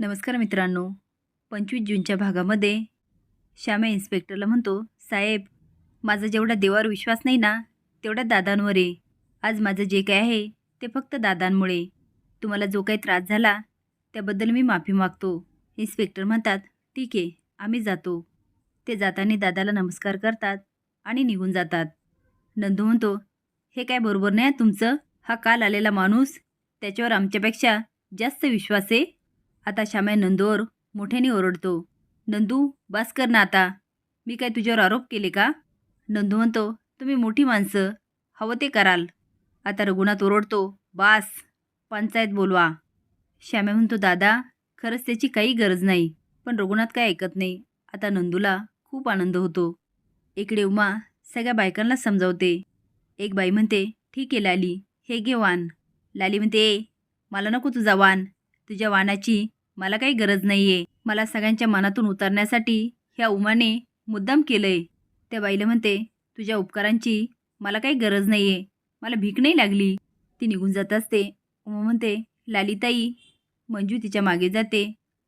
नमस्कार मित्रांनो. पंचवीस जूनच्या भागामध्ये श्याम्या इन्स्पेक्टरला म्हणतो साहेब माझा जेवढा देवावर विश्वास नाही ना तेवढा दादांवर आहे. आज माझं जे काय आहे ते फक्त दादांमुळे तुम्हाला जो काही त्रास झाला त्याबद्दल मी माफी मागतो. इन्स्पेक्टर म्हणतात ठीक आहे आम्ही जातो. ते जाताना दादाला नमस्कार करतात आणि निघून जातात. नंदू म्हणतो हे काय बरोबर नाही तुमचं? हा काल आलेला माणूस त्याच्यावर आमच्यापेक्षा जास्त विश्वास आहे? आता श्याम्या नंदूवर मोठ्याने ओरडतो नंदू बास कर ना आता. मी काय तुझ्यावर आरोप केले का? नंदू म्हणतो तुम्ही मोठी माणसं हवं ते कराल. आता रघुनाथ ओरडतो बास पंचायत बोलवा. श्याम्या म्हणतो दादा खरंच त्याची काही गरज नाही. पण रघुनाथ काय ऐकत नाही. आता नंदूला खूप आनंद होतो. इकडे उमा सगळ्या बायकांना समजावते. एक बाई म्हणते ठीक आहे लाली. हे घे वान लाली म्हणते ए मला नको तुझा वान तुझ्या वानाची मला काही गरज नाही आहे मला सगळ्यांच्या मनातून उतरण्यासाठी ह्या उमाने मुद्दाम केलंय. त्या बाईला म्हणते तुझ्या उपकारांची मला काही गरज नाही आहे मला भीक नाही लागली. ती निघून जात असते. उमा म्हणते लालिताई मंजू तिच्यामागे जाते.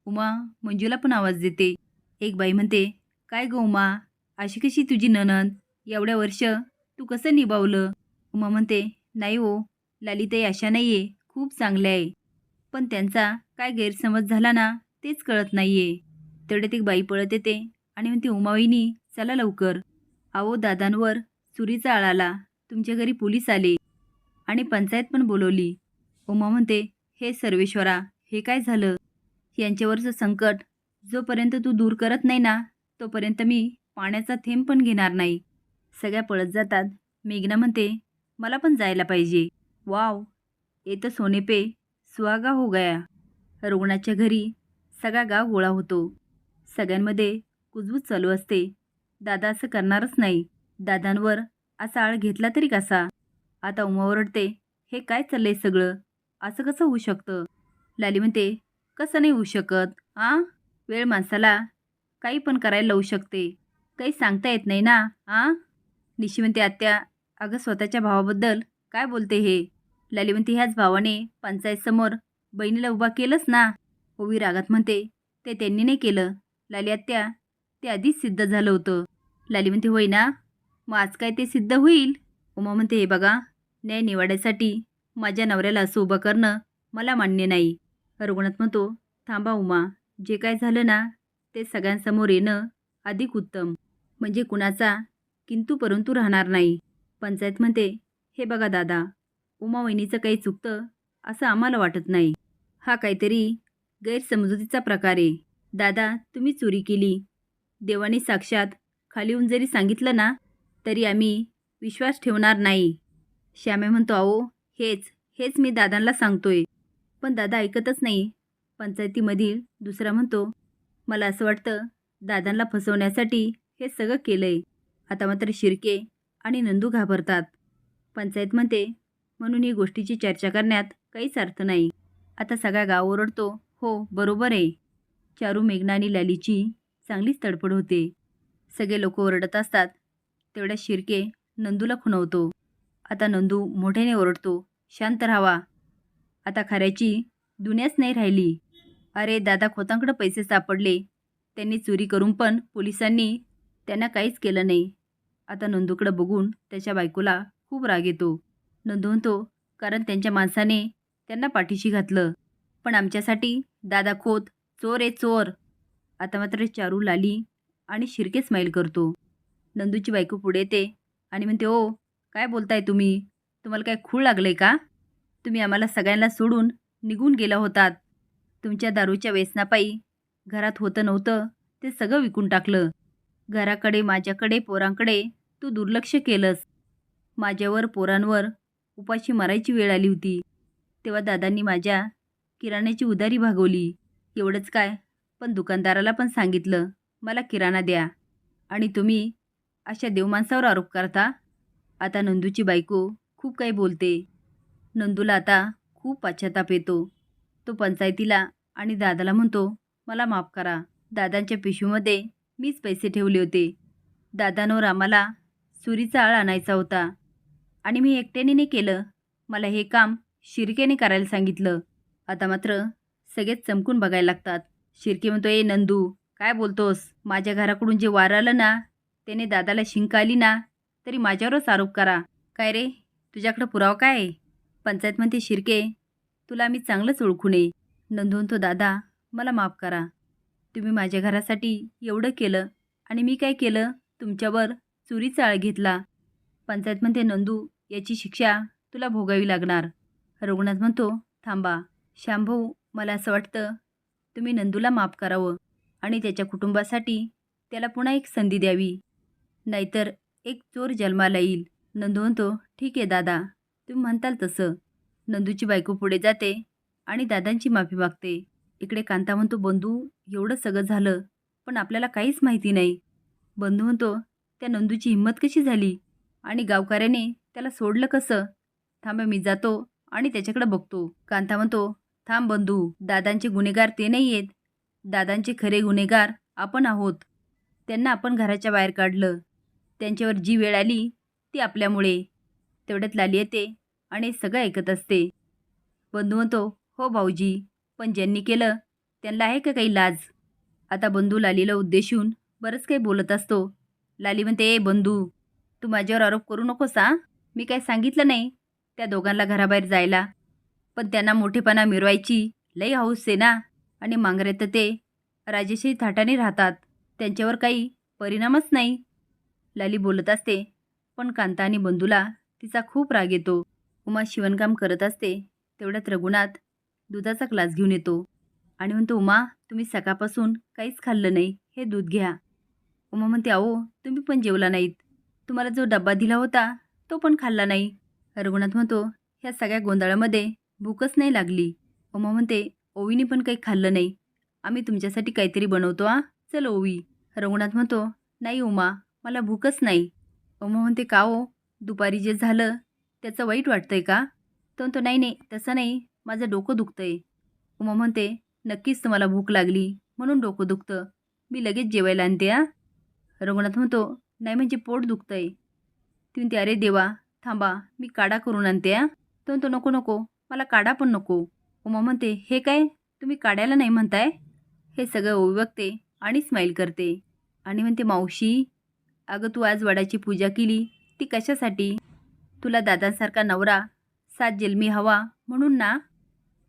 उमा मंजूला पण आवाज देते. एक बाई म्हणते काय गं उमा? अशी कशी तुझी ननंद एवढ्या वर्ष तू कसं निभावलं? उमा म्हणते नाही हो. लालिताई अशा नाही आहे खूप चांगल्या आहे. पण त्यांचा काय गैरसमज झाला ना तेच कळत नाही आहे तेवढ्यात एक बाई पळत येते आणि म्हणते उमावईनी चला लवकर. आहो दादांवर चुरीचा आळ आला. तुमच्या घरी पोलीस आले. आणि पंचायत पण बोलवली. उमा म्हणते हे सर्वेश्वरा हे काय झालं? यांच्यावरचं संकट जोपर्यंत तू दूर करत नाही ना तोपर्यंत मी पाण्याचा थेंब पण घेणार नाही. सगळ्या पळत जातात. मेघना म्हणते मला पण जायला पाहिजे. वाव येतं सोनेपे सुहागा हो गया. रुग्णाच्या घरी सगळा गाव गोळा होतो. सगळ्यांमध्ये कुजबूज चालू असते. दादा असं करणारच नाही. दादांवर असा आळ घेतला तरी कसा? आता उमा ओरडते हे काय चाललंय सगळं? असं कसं होऊ शकतं? लाली म्हणते कसं नाही होऊ शकत आ? वेळ माणसाला काही पण करायला लावू शकते. काही सांगता येत नाही ना आ? निशी म्हणते आत्या अगं स्वतःच्या भावाबद्दल काय बोलते हे? लाली म्हणते ह्याच भावाने पंचायतसमोर बहिणीला उभा केलंच ना? ओवी रागात म्हणते ते त्यांनी नाही केलं. लाली आत्या ते आधीच सिद्ध झालं होतं. लाली म्हणते होय ना? मग आज काय ते सिद्ध होईल? उमा म्हणते हे बघा न्याय निवाड्यासाठी माझ्या नवऱ्याला असं उभं करणं मला मान्य नाही. रघुनाथ म्हणतो थांबा उमा जे काय झालं ना ते सगळ्यांसमोर येणं अधिक उत्तम. म्हणजे कुणाचा किंतु परंतु राहणार नाही. पंचायत म्हणते हे बघा दादा उमा वहिनीचं काही चुकतं असं आम्हाला वाटत नाही. हा काहीतरी गैरसमजुतीचा प्रकार आहे. दादा तुम्ही चोरी केली. देवाने साक्षात खालीहून जरी सांगितलं ना तरी आम्ही विश्वास ठेवणार नाही. श्यामे म्हणतो अहो हेच हेच मी दादांना सांगतोय. पण दादा ऐकतच नाही. पंचायतीमधील दुसरा म्हणतो मला असं वाटतं दादांना फसवण्यासाठी हे सगळं केलं आहे आता मात्र शिर्के आणि नंदू घाबरतात. पंचायत म्हणते म्हणून ही गोष्टीची चर्चा करण्यात काहीच अर्थ नाही. आता सगळा गाव ओरडतो हो बरोबर आहे. चारू मेघनानी लालीची चांगलीच तडफड होते. सगळे लोक ओरडत असतात. तेवढ्या शिर्के नंदूला खुणवतो. आता नंदू मोठ्याने ओरडतो शांत राहावा. आता खऱ्याची दुनियाच नाही राहिली. अरे दादा खोतांकडं पैसे सापडले. त्यांनी चोरी करून पण पोलिसांनी त्यांना काहीच केलं नाही. आता नंदूकडं बघून त्याच्या बायकोला खूप राग येतो. नोंदवतो कारण त्यांच्या माणसाने त्यांना पाठीशी घातलं. पण आमच्यासाठी दादा खोत चोर आहे चोर. आता मात्र चारू लाली आणि शिरके स्माईल करतो. नंदूची बायको पुढे येते आणि म्हणते ओ काय बोलताय तुम्ही? तुम्हाला काय खूळ लागलं का? तुम्ही आम्हाला सगळ्यांना सोडून निघून गेला होतात. तुमच्या दारूच्या व्यसनापायी घरात होतं नव्हतं ते सगळं विकून टाकलं. घराकडे माझ्याकडे पोरांकडे तू दुर्लक्ष केलंस. माझ्यावर पोरांवर उपाशी मारायची वेळ आली होती. तेव्हा दादांनी माझ्या किराण्याची उदारी भागवली. एवढंच काय? पण दुकानदाराला पण सांगितलं मला किराणा द्या. आणि तुम्ही अशा देवमाणसावर आरोप करता? आता नंदूची बायको खूप काही बोलते. नंदूला आता खूप पश्चाताप येतो. तो पंचायतीला आणि दादाला म्हणतो मला माफ करा. दादांच्या पिशवीमध्ये मीच पैसे ठेवले होते. दादांवर आम्हाला सुरीचा आळ आणायचा होता. आणि मी एकट्याने नाही केलं. मला हे काम शिरकेने करायला सांगितलं. आता मात्र सगळेच चमकून बघायला लागतात. शिर्के म्हणतो ए नंदू काय बोलतोस? माझ्या घराकडून जे वार आलं ना त्याने दादाला शिंक आली ना तरी माझ्यावरच आरोप करा. काय रे? तुझ्याकडं पुरावा काय आहे? पंचायत म्हणते शिर्के तुला आम्ही चांगलंच ओळखू नये नंदून तो दादा मला माफ करा. तुम्ही माझ्या घरासाठी एवढं केलं आणि मी काय केलं? तुमच्यावर चोरीचा आळ घेतला. पंचायत म्हणते नंदू याची शिक्षा तुला भोगावी लागणार. रघुनाथ म्हणतो थांबा श्यामभाऊ मला असं वाटतं तुम्ही नंदूला माफ करावं आणि त्याच्या कुटुंबासाठी त्याला पुन्हा एक संधी द्यावी. नाहीतर एक चोर जन्माला येईल. नंदू म्हणतो ठीक आहे दादा तुम्ही म्हणताल तसं. नंदूची बायको पुढे जाते आणि दादांची माफी मागते. इकडे कांता म्हणतो बंधू एवढं सगळं झालं पण आपल्याला काहीच माहिती नाही. बंधू म्हणतो त्या नंदूची हिंमत कशी झाली? आणि गावकऱ्याने त्याला सोडलं कसं? थांब मी जातो आणि त्याच्याकडे बघतो. कांता म्हणतो थांब बंधू दादांचे गुन्हेगार ते नाही आहेत दादांचे खरे गुन्हेगार आपण आहोत. त्यांना आपण घराच्या बाहेर काढलं. त्यांच्यावर जी वेळ आली ती आपल्यामुळे. तेवढ्यात लाली येते आणि सगळं ऐकत असते. बंधू म्हणतो हो भाऊजी पण ज्यांनी केलं त्यांना आहे का काही लाज? आता बंधू लालीला उद्देशून बरंच काही बोलत असतो. लाली म्हणते ए बंधू तू माझ्यावर आरोप करू नकोस हा. मी काय सांगितलं नाही त्या दोघांना घराबाहेर जायला. पण त्यांना मोठेपणा मिरवायची लई हौस आहे ना. आणि मांगरे तर ते राजेशाही थाटाने राहतात. त्यांच्यावर काही परिणामच नाही. लाली बोलत असते पण कांता आणि बंधूला तिचा खूप राग येतो. उमा शिवणकाम करत असते तेवढ्यात रघुनाथ दुधाचा ग्लास घेऊन येतो. आणि म्हणतो उमा तुम्ही सकाळपासून काहीच खाल्लं नाही हे दूध घ्या. उमा म्हणते अहो तुम्ही पण जेवला नाहीत. तुम्हाला जो डब्बा दिला होता तो पण खाल्ला नाही. रघुनाथ म्हणतो ह्या सगळ्या गोंधळामध्ये भूकच नाही लागली. उमा म्हणते ओवीने पण काही खाल्लं नाही. आम्ही तुमच्यासाठी काहीतरी बनवतो आ? चल ओवी. रघुनाथ म्हणतो नाही उमा मला भूकच नाही. उमा म्हणते का ओ? दुपारी जे झालं त्याचं वाईट वाटतंय का? तो म्हणतो नाही नाही तसं नाही माझं डोकं दुखतंय. उमा म्हणते नक्कीच तुम्हाला भूक लागली म्हणून डोकं दुखतं. मी लगेच जेवायला आणते आ? रघुनाथ म्हणतो नाही म्हणजे पोट दुखतंय. ती म्हणते अरे देवा थांबा मी काढा करून आणते आ तो म्हणतो नको नको मला काढा पण नको. उमा म्हणते हे काय? तुम्ही काढायला नाही म्हणताय? हे सगळं ओवी आणि स्माईल करते. आणि म्हणते मावशी अगं तू आज वडाची पूजा केली ती कशासाठी? तुला दादांसारखा नवरा सात जन्मी हवा म्हणून ना?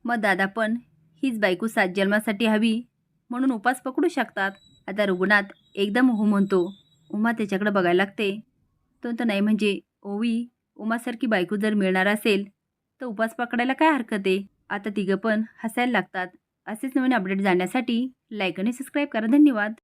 मग दादा पण हीच बायको सात जन्मासाठी हवी म्हणून उपास पकडू शकतात. आता रुग्णात एकदम हो म्हणतो. उमा त्याच्याकडे बघायला लागते. तो तर नाही म्हणजे ओवी उमासारखी बायको जर मिळणार असेल तर उपास पकडायला काय हरकत आहे? आता तिघं पण हसायला लागतात. असेच नवीन अपडेट जाण्यासाठी लाईक आणि सबस्क्राईब करा. धन्यवाद.